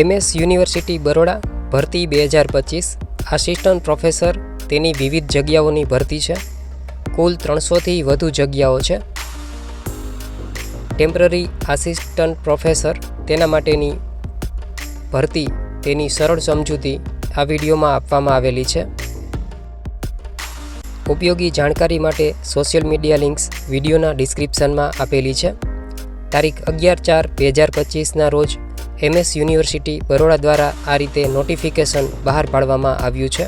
MS university Baroda ભરતી બે હજાર પચીસ. આસિસ્ટન્ટ પ્રોફેસર તેની વિવિધ જગ્યાઓની ભરતી છે. કુલ ત્રણસોથી વધુ જગ્યાઓ છે. ટેમ્પરરી આસિસ્ટન્ટ પ્રોફેસર તેના માટેની ભરતી તેની સરળ સમજૂતી આ વિડીયોમાં આપવામાં આવેલી છે. ઉપયોગી જાણકારી માટે સોશિયલ મીડિયા લિંક્સ વિડીયોના ડિસ્ક્રિપ્શનમાં આપેલી છે. તારીખ અગિયાર ચાર બે હજાર પચીસના રોજ એમએસ યુનિવર્સિટી બરોડા દ્વારા આ રીતે નોટિફિકેશન બહાર પાડવામાં આવ્યું છે.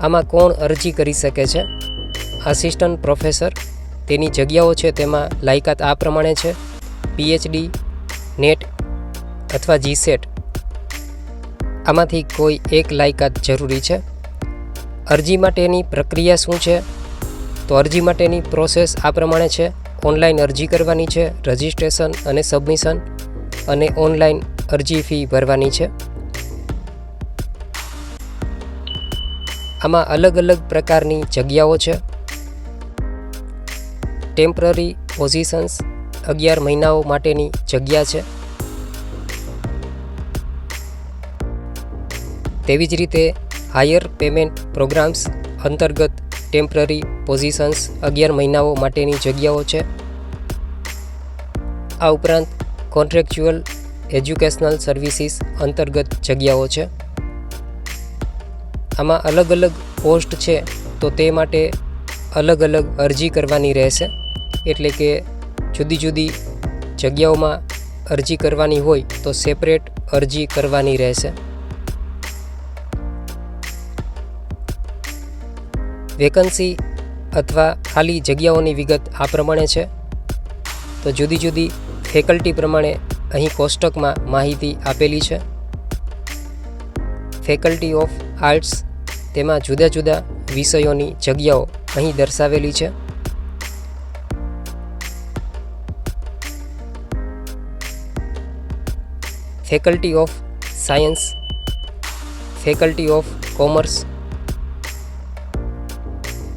આમાં કોણ અરજી કરી શકે છે? આસિસ્ટન્ટ પ્રોફેસર તેની જગ્યાઓ છે તેમાં લાયકાત આ પ્રમાણે છે. પીએચડી નેટ અથવા જીસેટ આમાંથી કોઈ એક લાયકાત જરૂરી છે. અરજી માટેની પ્રક્રિયા શું છે? તો અરજી માટેની પ્રોસેસ આ પ્રમાણે છે. ઓનલાઈન અરજી કરવાની છે રજિસ્ટ્રેશન અને સબમિશન અને ઓનલાઈન અરજી ફી ભરવાની છે. આમાં અલગ અલગ પ્રકારની જગ્યાઓ છે. ટેમ્પરરી પોઝિશન્સ અગિયાર મહિનાઓ માટેની જગ્યા છે. તેવી જ રીતે હાયર પેમેન્ટ પ્રોગ્રામ્સ અંતર્ગત ટેમ્પરરી પોઝિશન્સ અગિયાર મહિનાઓ માટેની જગ્યાઓ છે. આ ઉપરાંત કોન્ટ્રેક્ચ્યુઅલ એજ્યુકેશનલ સર્વિસીસ અંતર્ગત જગ્યાઓ છે. આમાં અલગ અલગ પોસ્ટ છે તો તે માટે અલગ અલગ અરજી કરવાની રહેશે. એટલે કે જુદી જુદી જગ્યાઓમાં અરજી કરવાની હોય તો સેપરેટ અરજી કરવાની રહેશે. વેકન્સી અથવા ખાલી જગ્યાઓની વિગત આ પ્રમાણે છે. તો જુદી જુદી ફેકલ્ટી પ્રમાણે અહીં કોષ્ટકમાં માહિતી આપેલી છે. ફેકલ્ટી ઓફ આર્ટ્સ તેમાં જુદા જુદા વિષયોની જગ્યાઓ અહીં દર્શાવેલી છે. Faculty of science, faculty of commerce,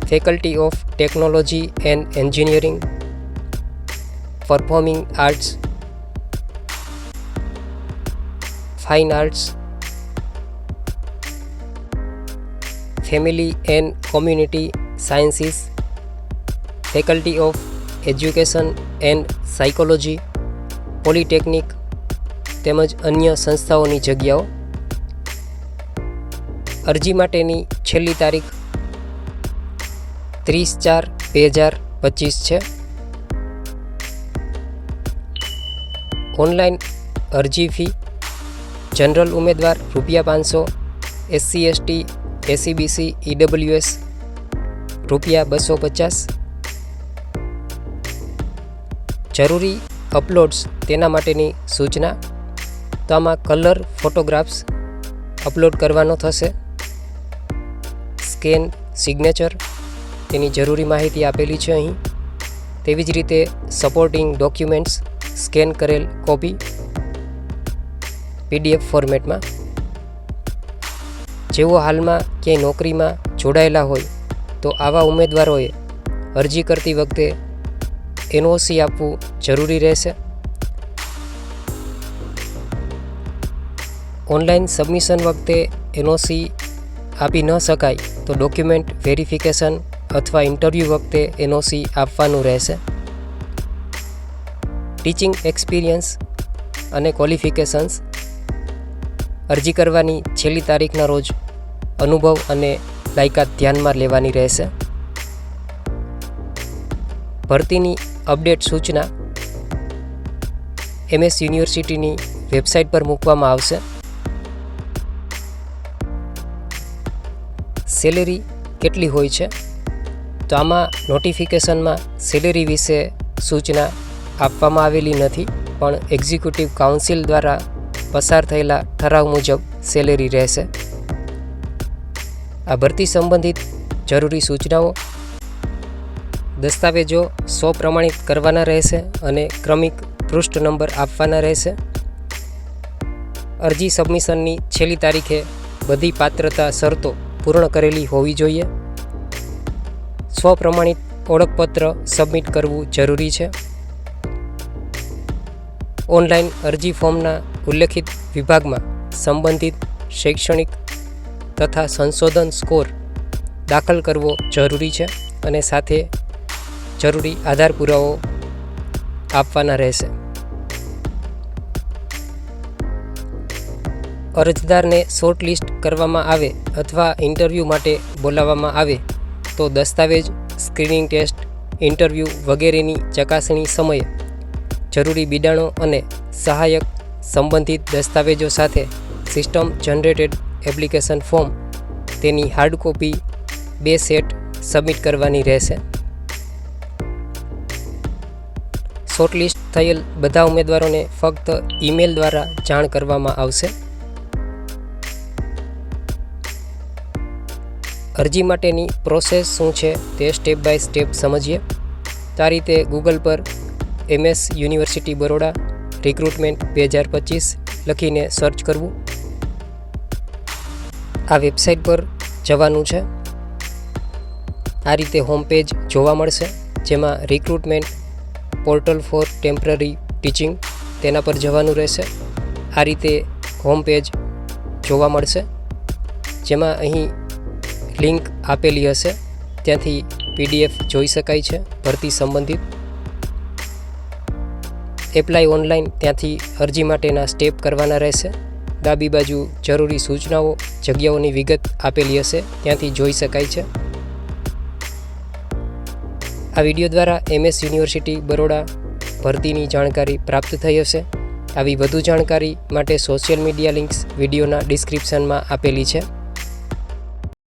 faculty of technology and engineering performing arts fine arts family and community sciences faculty of education and psychology polytechnic તેમજ અન્ય સંસ્થાઓની જગ્યાઓ. અરજી માટેની છેલ્લી તારીખ ત્રીસ ચાર બે હજાર પચીસ છે. ઓનલાઈન અરજી ફી, જનરલ ઉમેદવાર રૂપિયા પાંચસો, એસસી, એસટી એસીબીસી ઈડબ્લ્યુએસ રૂપિયા બસો પચાસ. જરૂરી અપલોડ્સ તેના માટેની સૂચના. તો આમાં કલર ફોટોગ્રાફ્સ અપલોડ કરવાનો થશે. સ્કેન સિગ્નેચર તેની જરૂરી માહિતી આપેલી છે અહીં. તેવી જ રીતે સપોર્ટિંગ ડોક્યુમેન્ટ્સ સ્કેન કરેલ કોપી પીડીએફ ફોર્મેટમાં. જેઓ હાલમાં ક્યાંય નોકરીમાં જોડાયેલા હોય, તો આવા ઉમેદવારોએ અરજી કરતી વખતે એનઓસી આપવું જરૂરી રહેશે. ઓનલાઈન સબમિશન વખતે એનઓસી આપી ન શકાય તો ડોક્યુમેન્ટ વેરિફિકેશન અથવા ઇન્ટરવ્યૂ વખતે એનઓસી આપવાનું રહેશે. ટીચિંગ એક્સપિરિયન્સ અને ક્વોલિફિકેશન્સ અરજી કરવાની છેલ્લી તારીખના રોજ અનુભવ અને લાયકાત ધ્યાનમાં લેવાની રહેશે. ભરતીની અપડેટ સૂચના એમએસ યુનિવર્સિટીની વેબસાઇટ પર મૂકવામાં આવશે. સેલેરી કેટલી હોય છે? તો આમાં નોટિફિકેશનમાં સેલેરી વિશે સૂચના આપવામાં આવેલી નથી, પણ એક્ઝિક્યુટિવ કાઉન્સિલ દ્વારા પસાર થયેલા ઠરાવ મુજબ સેલેરી રહેશે. આ ભરતી સંબંધિત જરૂરી સૂચનાઓ દસ્તાવેજો સ્વ પ્રમાણિત કરવાના રહેશે અને ક્રમિક પૃષ્ઠ નંબર આપવાના રહેશે. અરજી સબમિશનની છેલ્લી તારીખે બધી પાત્રતા શરતો પૂર્ણ કરેલી હોવી જોઈએ. સ્વપ્રમાણિત ઓળખપત્ર સબમિટ કરવું જરૂરી છે. ઓનલાઈન અરજી ફોર્મના ઉલ્લેખિત વિભાગમાં સંબંધિત શૈક્ષણિક તથા સંશોધન સ્કોર દાખલ કરવો જરૂરી છે અને સાથે જરૂરી આધાર પુરાવો આપવાના રહેશે. અરજદારને શોર્ટ લિસ્ટ કરવામાં આવે અથવા ઇન્ટરવ્યૂ માટે બોલાવવામાં આવે તો દસ્તાવેજ, સ્ક્રીનિંગ ટેસ્ટ, ઇન્ટરવ્યૂ વગેરેની ચકાસણી સમયે જરૂરી બિડાણો અને સહાયક સંબંધિત દસ્તાવેજો સાથે સિસ્ટમ જનરેટેડ એપ્લિકેશન ફોર્મ તેની હાર્ડ કોપી બે સેટ સબમિટ કરવાની રહેશે. શોર્ટલિસ્ટ થયેલ બધા ઉમેદવારોને ફક્ત ઈમેલ દ્વારા જાણ કરવામાં આવશે. અરજી માટેની પ્રોસેસ શું છે તે સ્ટેપ બાય સ્ટેપ સમજીએ. તો રીતે ગૂગલ પર એમએસ યુનિવર્સિટી બરોડા રિક્રુટમેન્ટ બે હજાર પચીસ લખીને સર્ચ કરવું. આ વેબસાઇટ પર જવાનું છે. આ રીતે હોમ પેજ જોવા મળશે, જેમાં recruitment portal for temporary teaching તેના પર જવાનું રહેશે. આ રીતે હોમ પેજ જોવા મળશે, જેમાં અહીં લિંક આપેલી હશે. ત્યાંથી પીડીએફ જોઈ શકાય છે, ભરતી સંબંધિત. એપ્લાય ઓનલાઈન ત્યાંથી અરજી માટેના સ્ટેપ કરવાના રહેશે. ડાબી બાજુ જરૂરી સૂચનાઓ, જગ્યાઓની વિગત આપેલી હશે, ત્યાંથી જોઈ શકાય છે. આ વીડિયો દ્વારા એમએસ યુનિવર્સિટી બરોડા ભરતીની જાણકારી પ્રાપ્ત થઈ હશે. આવી વધુ જાણકારી માટે સોશિયલ મીડિયા લિંક્સ વિડીયોના ડિસ્ક્રિપ્શનમાં આપેલી છે.